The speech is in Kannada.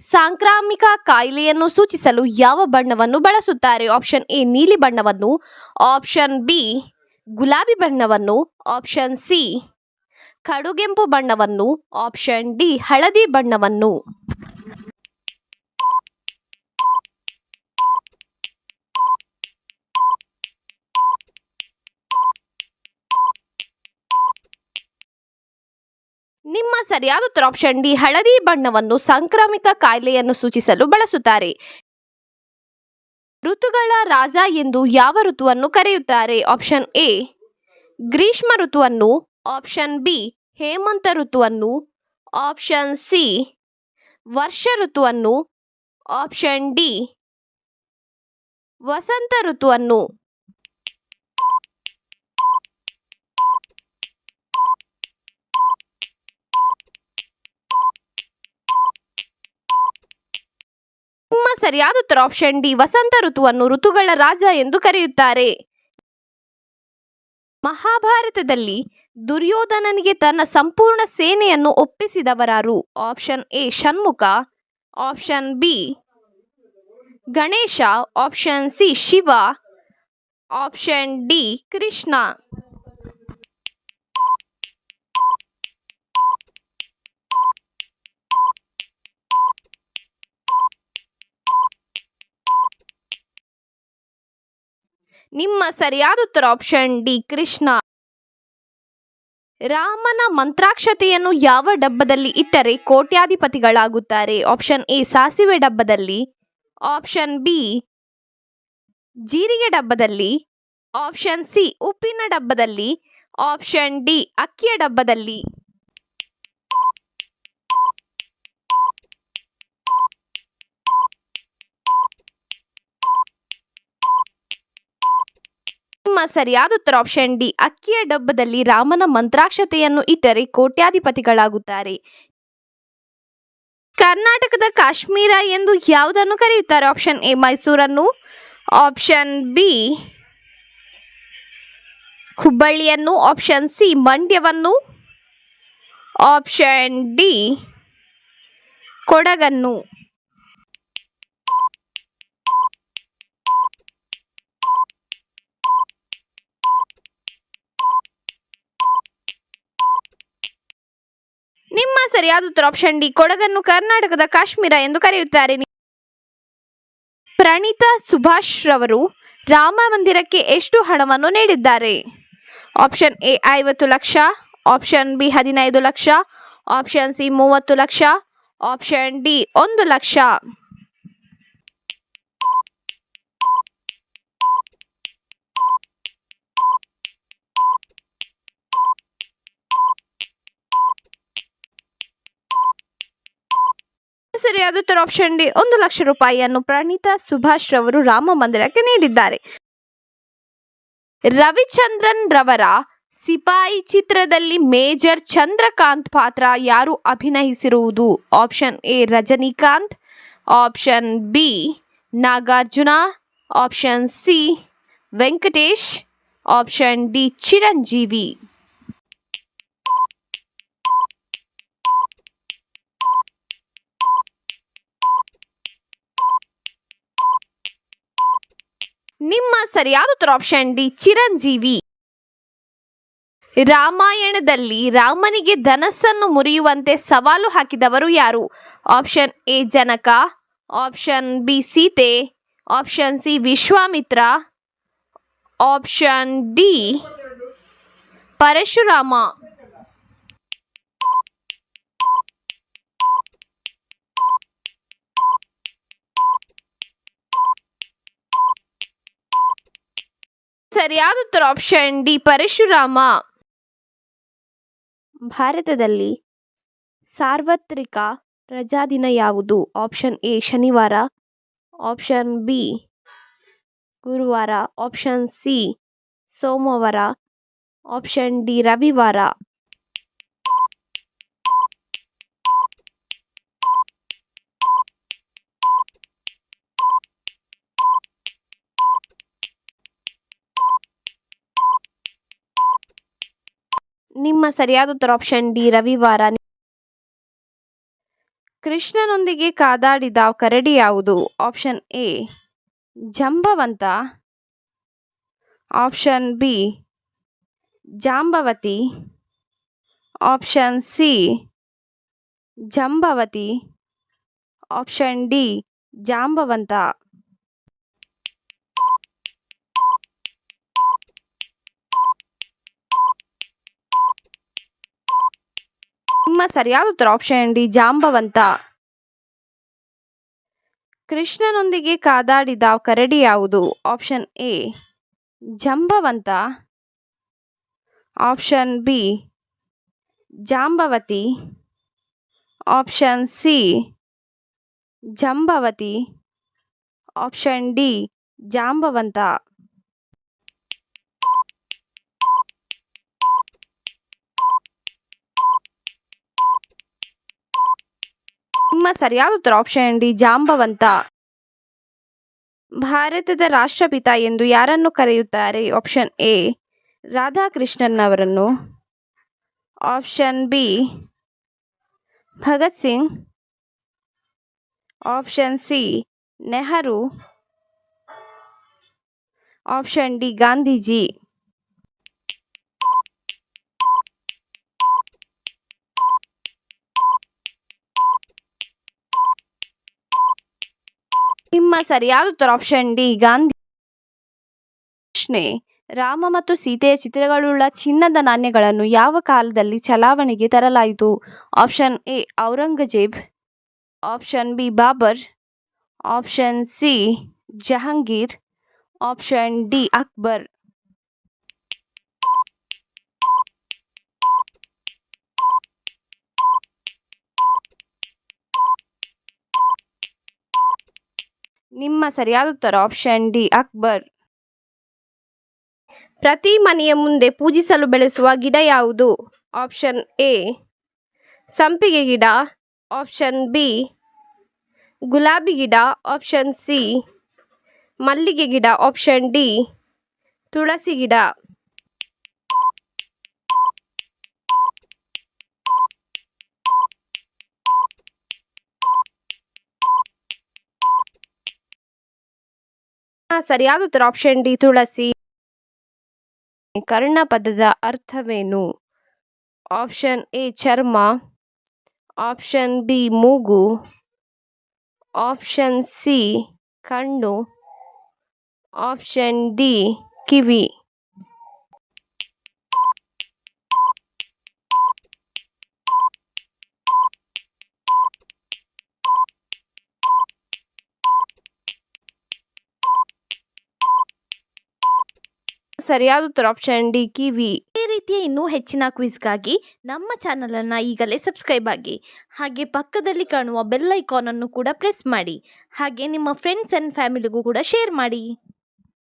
ಸಾಂಕ್ರಾಮಿಕ ಕಾಯಿಲೆಯನ್ನು ಸೂಚಿಸಲು ಯಾವ ಬಣ್ಣವನ್ನು ಬಳಸುತ್ತಾರೆ? ಆಪ್ಷನ್ ಎ, ನೀಲಿ ಬಣ್ಣವನ್ನು, ಆಪ್ಷನ್ ಬಿ, ಗುಲಾಬಿ ಬಣ್ಣವನ್ನು, ಆಪ್ಷನ್ ಸಿ, ಕಡುಗೆಂಪು ಬಣ್ಣವನ್ನು, ಆಪ್ಷನ್ ಡಿ, ಹಳದಿ ಬಣ್ಣವನ್ನು. ನಿಮ್ಮ ಸರಿಯಾದ ಉತ್ತರ ಆಪ್ಷನ್ ಡಿ ಹಳದಿ ಬಣ್ಣವನ್ನು ಸಾಂಕ್ರಾಮಿಕ ಕಾಯಿಲೆಯನ್ನು ಸೂಚಿಸಲು ಬಳಸುತ್ತಾರೆ. ಋತುಗಳ ರಾಜ ಎಂದು ಯಾವ ಋತುವನ್ನು ಕರೆಯುತ್ತಾರೆ? ಆಪ್ಷನ್ ಎ ಗ್ರೀಷ್ಮ ಋತುವನ್ನು. ಆಪ್ಷನ್ ಬಿ ಹೇಮಂತ ಋತುವನ್ನು. ಆಪ್ಷನ್ ಸಿ ವರ್ಷ ಋತುವನ್ನು. ಆಪ್ಷನ್ ಡಿ ವಸಂತ ಋತುವನ್ನು. ಸರಿಯಾದ ಉತ್ತರ ಆಪ್ಷನ್ ಡಿ, ವಸಂತ ಋತುವನ್ನು ಋತುಗಳ ರಾಜ ಎಂದು ಕರೆಯುತ್ತಾರೆ. ಮಹಾಭಾರತದಲ್ಲಿ ದುರ್ಯೋಧನನಿಗೆ ತನ್ನ ಸಂಪೂರ್ಣ ಸೇನೆಯನ್ನು ಒಪ್ಪಿಸಿದವರಾರು. Option A, Shanmukha. Option B, Ganesha. Option C, Shiva. Option D, Krishna. ನಿಮ್ಮ ಸರಿಯಾದ ಉತ್ತರ ಆಪ್ಷನ್ ಡಿ, ಕೃಷ್ಣ. ರಾಮನ ಮಂತ್ರಾಕ್ಷತೆಯನ್ನು ಯಾವ ಡಬ್ಬದಲ್ಲಿ ಇಟ್ಟರೆ ಕೋಟ್ಯಾಧಿಪತಿಗಳಾಗುತ್ತಾರೆ? ಆಪ್ಷನ್ ಎ, ಸಾಸಿವೆ ಡಬ್ಬದಲ್ಲಿ. ಆಪ್ಷನ್ ಬಿ, ಜೀರಿಗೆ ಡಬ್ಬದಲ್ಲಿ. ಆಪ್ಷನ್ ಸಿ, ಉಪ್ಪಿನ ಡಬ್ಬದಲ್ಲಿ. ಆಪ್ಷನ್ ಡಿ, ಅಕ್ಕಿಯ ಡಬ್ಬದಲ್ಲಿ. ಸರಿಯಾದ ಉತ್ತರ ಆಪ್ಷನ್ ಡಿ. ಅಕ್ಕಿಯ ಡಬ್ಬದಲ್ಲಿ ರಾಮನ ಮಂತ್ರಾಕ್ಷತೆಯನ್ನು ಇಟ್ಟರೆ ಕೋಟ್ಯಾಧಿಪತಿಗಳಾಗುತ್ತಾರೆ. ಕರ್ನಾಟಕದ ಕಾಶ್ಮೀರ ಎಂದು ಯಾವುದನ್ನು ಕರೆಯುತ್ತಾರೆ ಆಪ್ಷನ್ ಎ. ಮೈಸೂರನ್ನು? Option B. ಹುಬ್ಬಳ್ಳಿಯನ್ನು. Option C. ಮಂಡ್ಯವನ್ನು. Option D. ಕೊಡಗನ್ನು ನಿಮ್ಮ ಸರಿಯಾದ ಉತ್ತರ ಆಪ್ಷನ್ ಡಿ. ಕೊಡಗನ್ನು ಕರ್ನಾಟಕದ ಕಾಶ್ಮೀರ ಎಂದು ಕರೆಯುತ್ತಾರೆ. ಪ್ರಣೀತಾ ಸುಭಾಷ್ ರವರು ರಾಮ ಮಂದಿರಕ್ಕೆ ಎಷ್ಟು ಹಣವನ್ನು ನೀಡಿದ್ದಾರೆ? ಆಪ್ಷನ್ ಎ ಐವತ್ತು ಲಕ್ಷ ಆಪ್ಷನ್ ಬಿ ಹದಿನೈದು ಲಕ್ಷ ಆಪ್ಷನ್ ಸಿ ಮೂವತ್ತು ಲಕ್ಷ ಆಪ್ಷನ್ ಡಿ ಒಂದು ಲಕ್ಷ. ಉತ್ತರ ಆಪ್ಷನ್ ಡಿ ಒಂದು ಲಕ್ಷ ರೂಪಾಯಿಯನ್ನು ಪ್ರಣೀತಾ ಸುಭಾಷ್ ರವರು ರಾಮ ಮಂದಿರಕ್ಕೆ ನೀಡಿದ್ದಾರೆ. ರವಿಚಂದ್ರನ್ ರವರ ಸಿಪಾಯಿ ಚಿತ್ರದಲ್ಲಿ ಮೇಜರ್ ಚಂದ್ರಕಾಂತ್ ಪಾತ್ರ ಯಾರು ಅಭಿನಯಿಸಿರುವುದು? Option A Rajinikanth option B Nagarjuna option C Venkatesh option D Chiranjeevi. ನಿಮ್ಮ ಸರಿಯಾದ ಉತ್ತರ ಆಪ್ಷನ್ ಡಿ ಚಿರಂಜೀವಿ. ರಾಮಾಯಣದಲ್ಲಿ ರಾಮನಿಗೆ ಧನಸ್ಸನ್ನು ಮುರಿಯುವಂತೆ ಸವಾಲು ಹಾಕಿದವರು ಯಾರು? Option A Janaka. Option B Sita. Option C Vishwamitra. Option D Parashurama. ಸರಿಯಾದ ಉತ್ತರ ಆಪ್ಷನ್ ಡಿ ಪರಶುರಾಮ. ಭಾರತದಲ್ಲಿ ಸಾರ್ವತ್ರಿಕ ರಜಾದಿನ ಯಾವುದು? ಆಪ್ಷನ್ ಎ ಶನಿವಾರ. ಆಪ್ಷನ್ ಬಿ ಗುರುವಾರ. ಆಪ್ಷನ್ ಸಿ ಸೋಮವಾರ. ಆಪ್ಷನ್ ಡಿ ರವಿವಾರ. ನಿಮ್ಮ ಸರಿಯಾದ ಉತ್ತರ ಆಪ್ಷನ್ ಡಿ, ರವಿವಾರ. ಕೃಷ್ಣನೊಂದಿಗೆ ಕಾದಾಡಿದ ಕರಡಿ ಯಾವುದು? Option A, Jambavanta. Option B, Jambavati. Option C, Jambavati. Option D, Jambavanta. ನಿಮ್ಮ ಸರಿಯಾದ ಉತ್ತರ ಆಪ್ಷನ್ ಡಿ ಜಾಂಬವಂತ. ಕೃಷ್ಣನೊಂದಿಗೆ ಕಾದಾಡಿದ ಕರಡಿ ಯಾವುದು? Option A Jambavanta. Option B Jambavati. Option C Jambavati. Option D Jambavanta. ನಿಮ್ಮ ಸರಿಯಾದ ಉತ್ತರ ಆಪ್ಷನ್ ಡಿ, ಜಾಂಬವಂತ. ಭಾರತದ ರಾಷ್ಟ್ರಪಿತ ಎಂದು ಯಾರನ್ನು ಕರೆಯುತ್ತಾರೆ? ಆಪ್ಷನ್ ಎ ರಾಧಾಕೃಷ್ಣನ್ ಅವರನ್ನು option B Bhagat Singh. Option C Nehru. Option D Gandhiji. ನಿಮ್ಮ ಸರಿಯಾದ ಉತ್ತರ ಆಪ್ಷನ್ ಡಿ, ಗಾಂಧಿ ಪ್ರಶ್ನೆ. ರಾಮ ಮತ್ತು ಸೀತೆಯ ಚಿತ್ರಗಳುಳ್ಳ ಚಿನ್ನದ ನಾಣ್ಯಗಳನ್ನು ಯಾವ ಕಾಲದಲ್ಲಿ ಚಲಾವಣೆಗೆ ತರಲಾಯಿತು? Option A, Aurangzeb. Option B, Babur. Option C, Jahangir. Option D, Akbar. ನಿಮ್ಮ ಸರಿಯಾದ ಉತ್ತರ ಆಪ್ಷನ್ ಡಿ ಅಕ್ಬರ್. ಪ್ರತಿ ಮನೆಯ ಮುಂದೆ ಪೂಜಿಸಲು ಬೆಳೆಸುವ ಗಿಡ ಯಾವುದು? ಆಪ್ಷನ್ ಎ ಸಂಪಿಗೆ ಗಿಡ. ಆಪ್ಷನ್ ಬಿ ಗುಲಾಬಿ ಗಿಡ. ಆಪ್ಷನ್ ಸಿ ಮಲ್ಲಿಗೆ ಗಿಡ. ಆಪ್ಷನ್ ಡಿ ತುಳಸಿ ಗಿಡ. ಸರಿಯಾದ ಉತ್ತರ ಆಪ್ಷನ್ ಡಿ, ತುಳಸಿ. ಕರ್ಣ ಪದದ ಅರ್ಥವೇನು? ಆಪ್ಷನ್ ಎ, ಚರ್ಮ. ಆಪ್ಷನ್ ಬಿ, ಮೂಗು. ಆಪ್ಷನ್ ಸಿ, ಕಣ್ಣು. ಆಪ್ಷನ್ ಡಿ, ಕಿವಿ. ಸರಿಯಾದ ಉತ್ತರ ಆಪ್ಷನ್ ಡಿ ಕಿವಿ ಈ ರೀತಿಯ ಇನ್ನೂ ಹೆಚ್ಚಿನ ಕ್ವಿಜ್ಗಾಗಿ ನಮ್ಮ ಚಾನಲನ್ನು ಈಗಲೇ ಸಬ್ಸ್ಕ್ರೈಬ್ ಆಗಿ. ಹಾಗೆ ಪಕ್ಕದಲ್ಲಿ ಕಾಣುವ ಬೆಲ್ ಐಕಾನನ್ನು ಕೂಡ ಪ್ರೆಸ್ ಮಾಡಿ. ಹಾಗೆ ನಿಮ್ಮ ಫ್ರೆಂಡ್ಸ್ ಆ್ಯಂಡ್ ಫ್ಯಾಮಿಲಿಗೂ ಕೂಡ ಶೇರ್ ಮಾಡಿ.